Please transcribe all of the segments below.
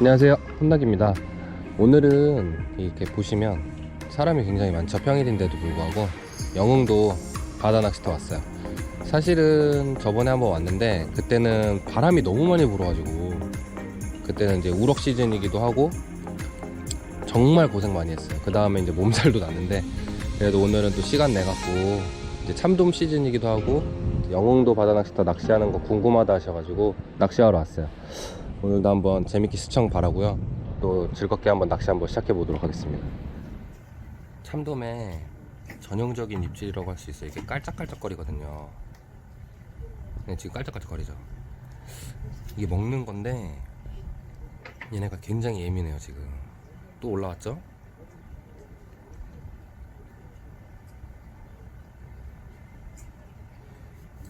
안녕하세요. 혼낙입니다. 오늘은 이렇게 보시면 사람이 굉장히 많죠. 평일인데도 불구하고 영흥도 바다 낚시터 왔어요. 사실은 저번에 한번 왔는데 그때는 바람이 너무 많이 불어가지고 그때는 이제 우럭 시즌이기도 하고 정말 고생 많이 했어요. 그 다음에 이제 몸살도 났는데 그래도 오늘은 또 시간 내갖고 이제 참돔 시즌이기도 하고 영흥도 바다 낚시터 낚시하는 거 궁금하다 하셔가지고 낚시하러 왔어요 오늘도 한번 재밌게 시청 바라고요. 또 즐겁게 한번 낚시 한번 시작해 보도록 하겠습니다. 참돔의 전형적인 입질이라고 할 수 있어요. 이게 깔짝깔짝 거리거든요. 네, 지금 깔짝깔짝 거리죠. 이게 먹는 건데 얘네가 굉장히 예민해요 지금. 또 올라왔죠?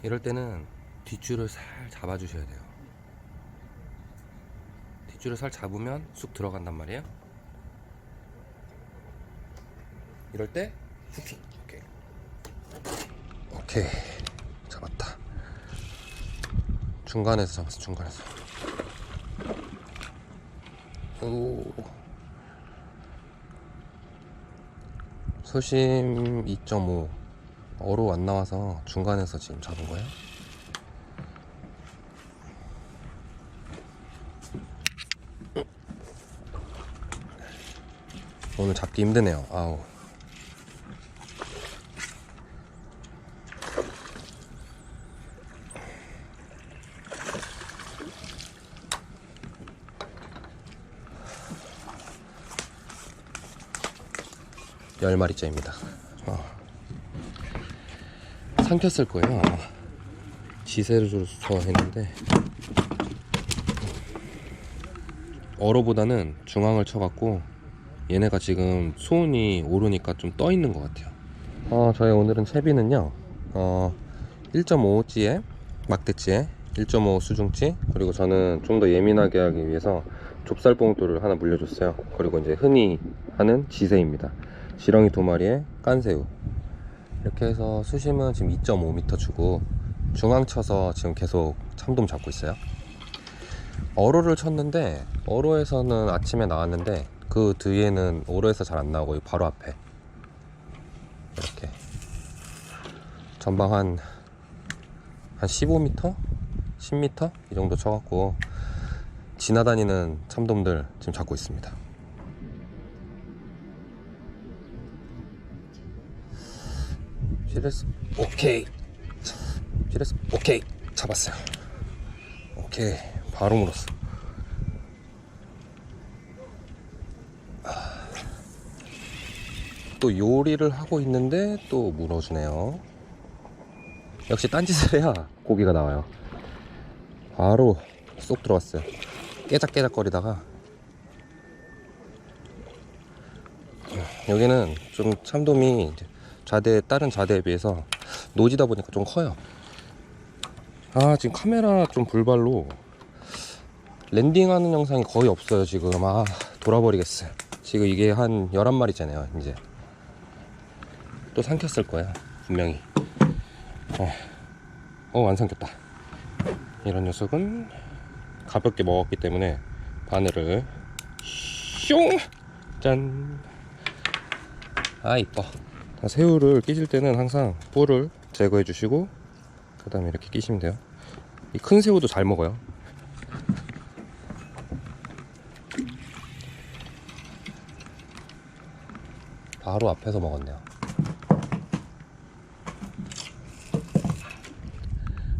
이럴 때는 뒷줄을 살 잡아주셔야 돼요 뒷줄을 살 잡으면 쑥 들어간단 말이에요. 이럴 때 후킹. 오케이. 오케이. 잡았다. 중간에서 잡았어. 중간에서. 오. 소심 2.5. 어로 안 나와서 중간에서 지금 잡은 거예요. 오늘 잡기 힘드네요. 아우. 열 마리째입니다. 어. 삼켰을 거예요. 아마. 지세를 줘서 했는데 어로보다는 중앙을 쳐갖고 얘네가 지금 수온이 오르니까 좀 떠 있는 것 같아요. 어, 저희 오늘은 채비는요, 어, 1.5찌에 막대찌에 1.5 수중찌 그리고 저는 좀 더 예민하게 하기 위해서 좁쌀 봉투를 하나 물려줬어요. 그리고 이제 흔히 하는 지새입니다. 지렁이 두 마리에 깐새우 이렇게 해서 수심은 지금 2.5m 주고 중앙 쳐서 지금 계속 참돔 잡고 있어요. 어로를 쳤는데 어로에서는 아침에 나왔는데 그 뒤에는 오로에서 잘 안 나오고 바로 앞에. 이렇게. 전방 한, 한 15m? 10m? 이 정도 쳐갖고 지나다니는 참돔들 지금 잡고 있습니다. 피레스 오케이. 피레스 오케이. 잡았어요. 오케이. 바로 물었어 또 요리를 하고 있는데 또 물어주네요. 역시 딴짓을 해야 고기가 나와요. 바로 쏙 들어왔어요. 깨작깨작거리다가 여기는 좀 참돔이 자대 다른 자대에 비해서 노지다 보니까 좀 커요. 아 지금 카메라 좀 불발로 랜딩하는 영상이 거의 없어요 지금 아 돌아버리겠어요. 지금 이게 한 11마리잖아요 이제 또 삼켰을 거야 분명히. 어, 어, 안 삼켰다. 이런 녀석은 가볍게 먹었기 때문에 바늘을 슝짠아 이뻐. 새우를 끼실 때는 항상 뿔을 제거해 주시고 그 다음에 이렇게 끼시면 돼요. 이 큰 새우도 잘 먹어요. 바로 앞에서 먹었네요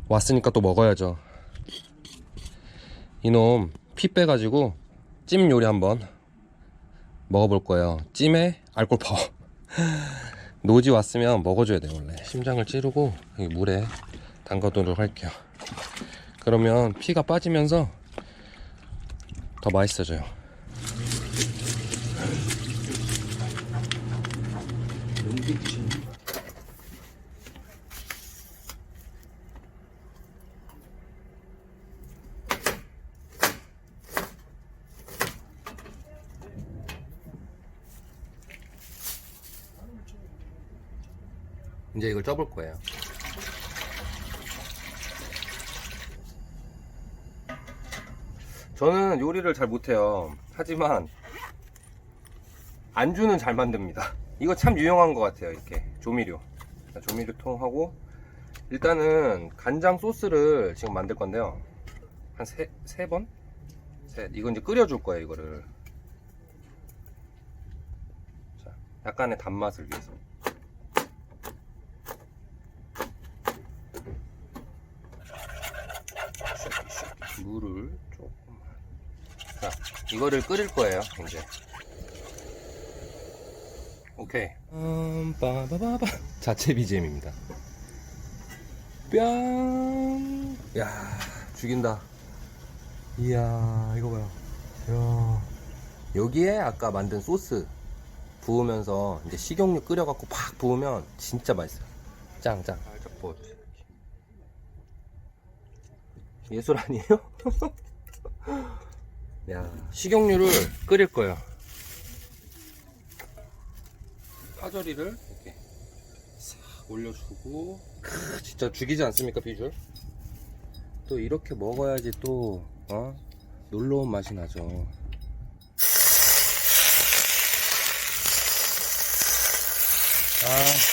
왔으니까 또 먹어야죠. 이놈 피 빼가지고 찜 요리 한번 먹어볼 거예요. 찜에 알콜 파워 노지 왔으면 먹어줘야 돼 원래. 심장을 찌르고 물에 담가두도록 할게요. 그러면 피가 빠지면서 더 맛있어져요. 이제 이걸 쪄볼 거예요. 저는 요리를 잘 못해요. 하지만 안주는 잘 만듭니다. 이거 참 유용한 것 같아요. 이렇게 조미료. 자, 조미료통하고 일단은 간장 소스를 지금 만들 건데요. 한 세, 세 번? 셋. 이거 이제 끓여줄 거예요. 이거를. 자, 약간의 단맛을 위해서. 물을 조금만. 자, 이거를 끓일 거예요, 이제. 오케이. 음, 빠바바바. 자체 BGM입니다. 뿅. 야, 죽인다. 이야, 이거 봐요. 이야. 여기에 아까 만든 소스 부으면서 이제 식용유 끓여갖고 팍 부으면 진짜 맛있어요. 짱짱. 뭐 예술 아니에요? 야, 식용유를 끓일 거예요. 파절이를 이렇게 싹 올려주고, 크, 진짜 죽이지 않습니까, 비주얼? 또 이렇게 먹어야지 또, 어? 놀러온 맛이 나죠. 아.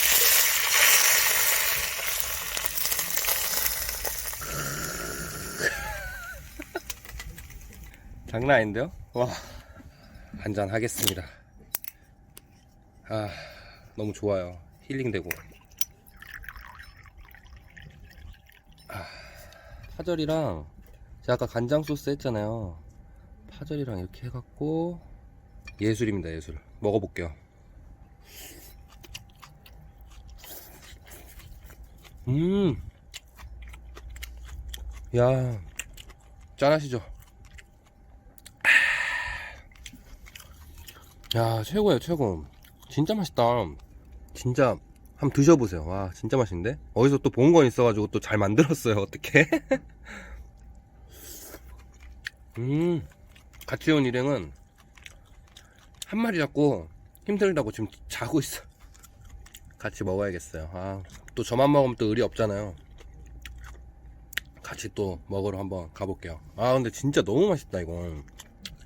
장난 아닌데요? 와, 한잔 하겠습니다. 아, 너무 좋아요. 힐링되고. 아, 파절이랑, 제가 아까 간장 소스 했잖아요. 파절이랑 이렇게 해갖고, 예술입니다, 예술. 먹어볼게요. 음, 야, 짠하시죠? 야 최고예요 최고. 진짜 맛있다. 진짜 한번 드셔보세요. 와 진짜 맛있는데? 어디서 또 본 건 있어가지고 또 잘 만들었어요. 어떻게 음 같이 온 일행은 한 마리 잡고 힘들다고 지금 자고 있어. 같이 먹어야겠어요. 아, 또 저만 먹으면 또 의리 없잖아요. 같이 또 먹으러 한번 가볼게요. 아 근데 진짜 너무 맛있다 이건.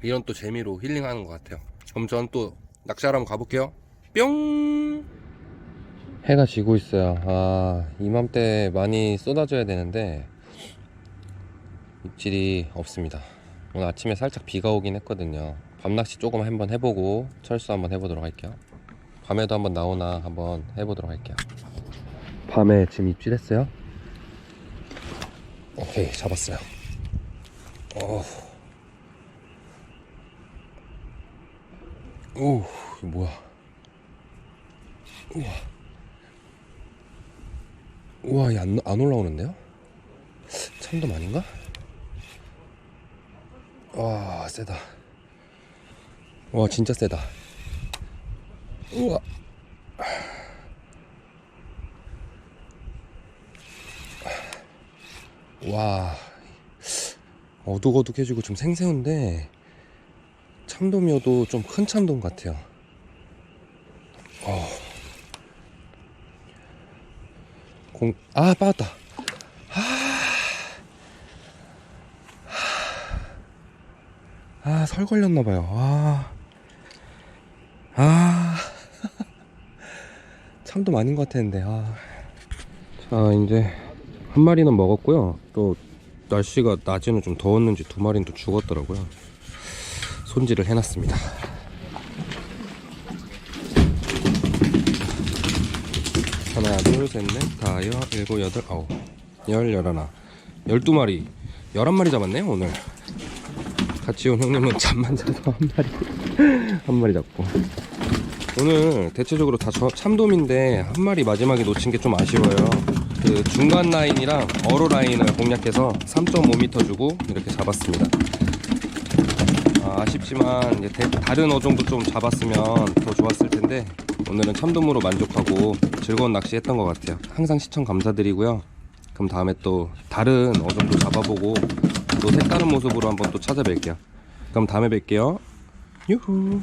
이런 또 재미로 힐링하는 것 같아요 그럼 전 또 낚시하러 한번 가볼게요. 뿅! 해가 지고 있어요. 아, 이맘때 많이 쏟아져야 되는데, 입질이 없습니다. 오늘 아침에 살짝 비가 오긴 했거든요. 밤낚시 조금 한번 해보고, 철수 한번 해보도록 할게요. 밤에도 한번 나오나 한번 해보도록 할게요. 밤에 지금 입질했어요? 오케이, 잡았어요. 어. 오, 뭐야? 우와. 우와, 얘 안, 안 올라오는데요? 참돔 아닌가? 와, 세다. 와, 진짜 세다. 우와. 와. 어둑어둑해지고 좀 생새운데, 참돔이어도 좀 큰 참돔 같아요. 어. 공, 아, 빠졌다. 아, 아, 설 걸렸나봐요. 아, 아, 참돔 아닌 것 같았는데, 아. 자, 이제 한 마리는 먹었고요. 또 날씨가 낮에는 좀 더웠는지 두 마리는 또 죽었더라고요. 손질을 해놨습니다. 하나, 둘, 셋, 넷, 다, 여, 일곱, 여덟, 아홉, 열, 열하나, 열두 마리, 열한 마리 잡았네요, 오늘. 같이 온 형님은 잠만 자서 한 마리, 한 마리 잡고. 오늘 대체적으로 다 저, 참돔인데, 한 마리 마지막에 놓친 게 좀 아쉬워요. 그 중간 라인이랑 어로 라인을 공략해서 3.5m 주고 이렇게 잡았습니다. 아, 대- 다른 어종도 좀 잡았으면 더 좋았을 텐데 오늘은 참돔으로 만족하고 즐거운 낚시 했던 것 같아요. 항상 시청 감사드리고요. 그럼 다음에 또 다른 어종도 잡아보고 또 색다른 모습으로 한번 또 찾아뵐게요. 그럼 다음에 뵐게요. 유후.